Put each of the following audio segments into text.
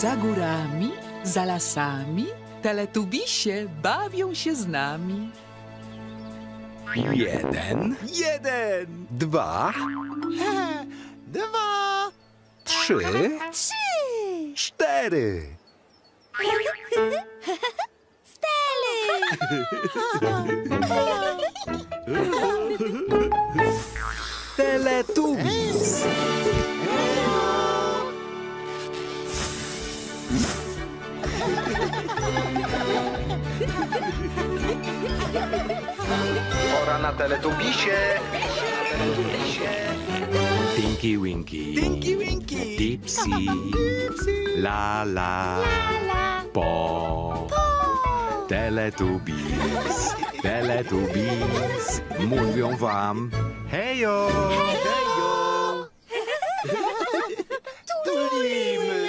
Za górami, za lasami, teletubisie bawią się z nami. Jeden, Jeden, dwa, dwa, trzy, Trzy! cztery. Stely! Teletubbies. Teletubisie. Tinky Winky. Tinky Winky. Dipsy. La la. La! Po. Po! Teletubbies. Teletubbies. Mówią wam. Hejo. Hejo! Tulimy!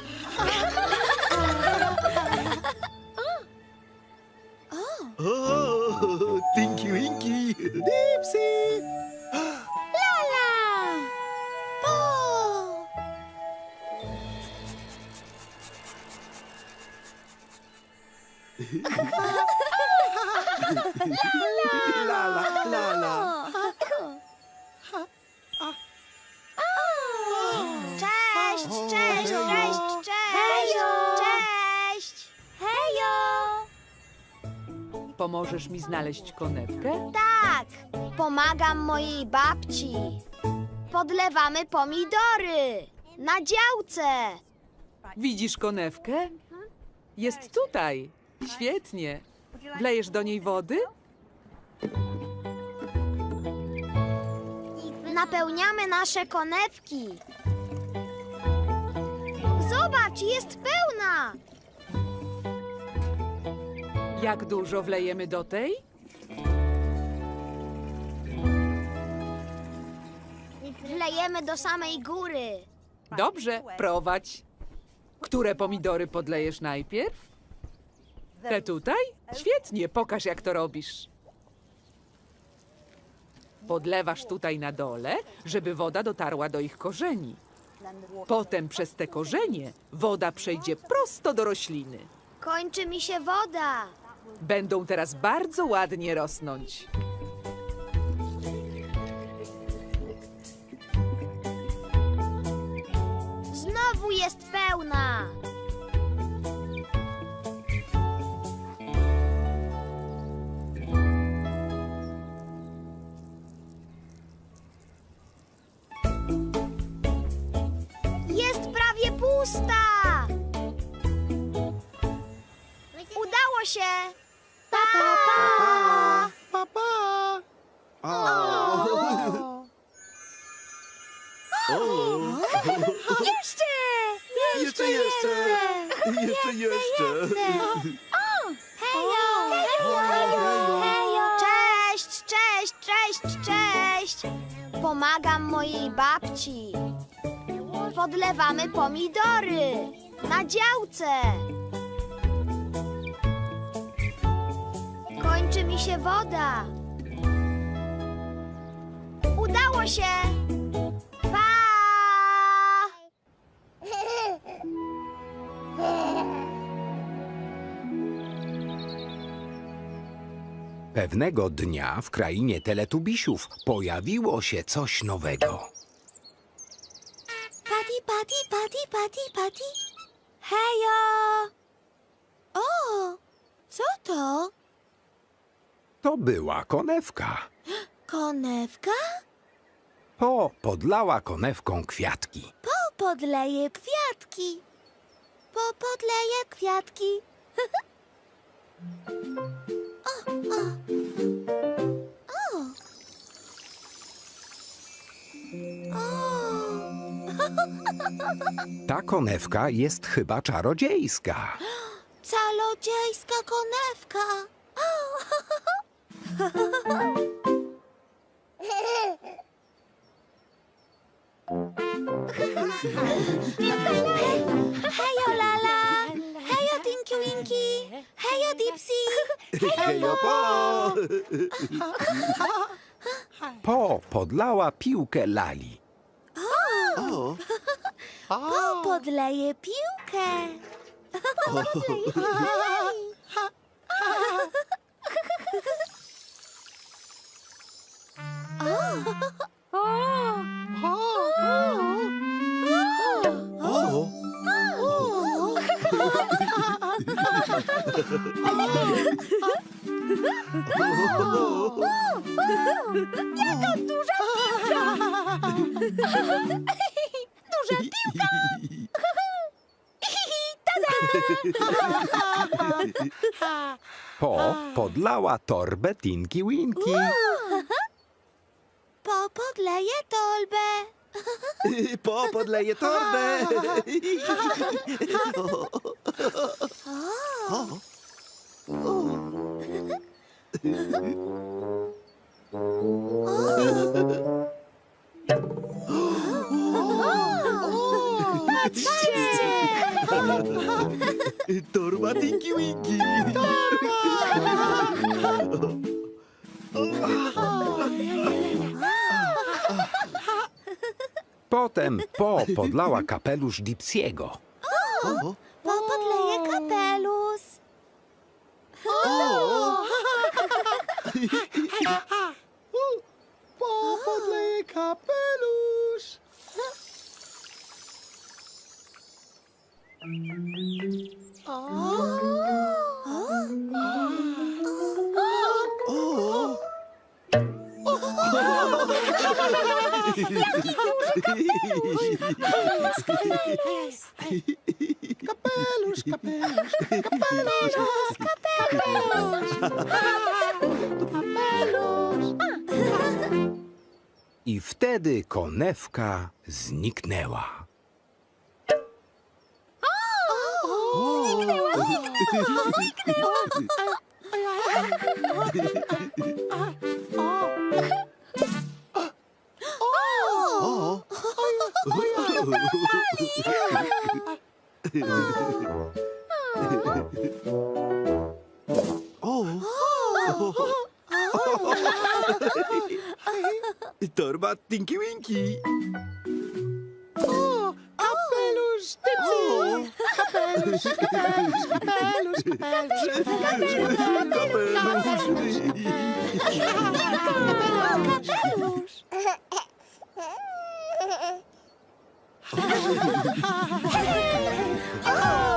La la la la. Cześć, cześć, cześć, cześć! Hejo! Cześć! Hejo! Pomożesz mi znaleźć konewkę? Tak, pomagam mojej babci. Podlewamy pomidory na działce. Widzisz konewkę? Jest tutaj. Świetnie. Wlejesz do niej wody? Napełniamy nasze konewki. Zobacz, jest pełna. Jak dużo wlejemy do tej? Wlejemy do samej góry. Dobrze, prowadź. Które pomidory podlejesz najpierw? Te tutaj? Świetnie, pokaż jak to robisz. Podlewasz tutaj na dole, żeby woda dotarła do ich korzeni. Potem przez te korzenie woda przejdzie prosto do rośliny. Kończy mi się woda. Będą teraz bardzo ładnie rosnąć. Znowu jest pełna. Pusta. Udało się. Pa, pa, pa. Pa, pa. O. Jeszcze! Jeszcze Jeszcze, jeszcze. Jeszcze, jeszcze. Hejo! Hejo! Hejo! Cześć, cześć, cześć, cześć! Pomagam mojej babci. Podlewamy pomidory na działce. Kończy mi się woda. Udało się! Pa! Pewnego dnia w krainie teletubisiów pojawiło się coś nowego. Pati, pati, pati, pati, pati. Hejo! O, co to? To była konewka. Konewka? Po podlała konewką kwiatki. Po podleje kwiatki. Po podleje kwiatki. Ta konewka jest chyba czarodziejska. Calodziejska konewka. Hejo Lala! Hejo Tinky Winky! Hejo Dipsy! Hejo, po! Po podlała piłkę lali. O! Po podleje piłkę. O! Duża Po podlała torbę Tinky Winky. Po podleje tolbę. Po podleję torbę! O! Torba Tinky Winky! Potem Po podlała kapelusz Dipsiego. O! Po podleje kapelus. Po podleję kapelusz! Kapelusz, kapelusz, kapelusz, kapelusz, kapelusz. I wtedy konewka zniknęła. Torba Tinky Winky! O! Kapelusz Typsy! Kapelusz, kapelusz, kapelusz, kapelusz, kapelusz! Oh!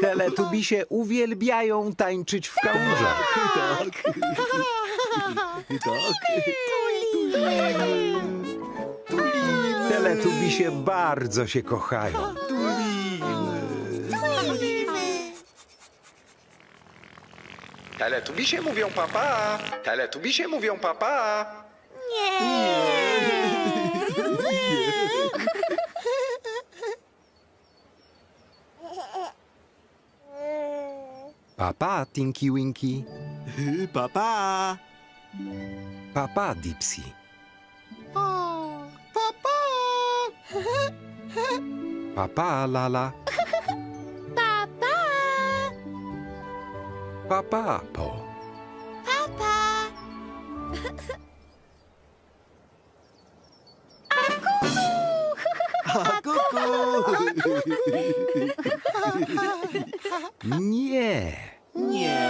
Teletubisie uwielbiają tańczyć w kałużach. Tak. Tak. Teletubisie bardzo się kochają. Teletubisie mówią papa. Teletubisie mówią papa. Papa Tinky Winky. Papa. Papa Dipsy. Papa. Papa Lala. Papa Po. papa. A kuku. Nie. Nie.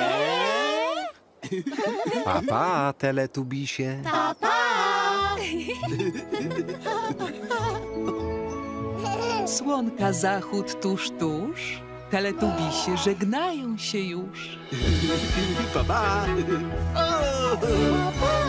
Papa Teletubisie. Papa. Słonka zachód tuż, tuż. Teletubisie żegnają się już. Papa. O!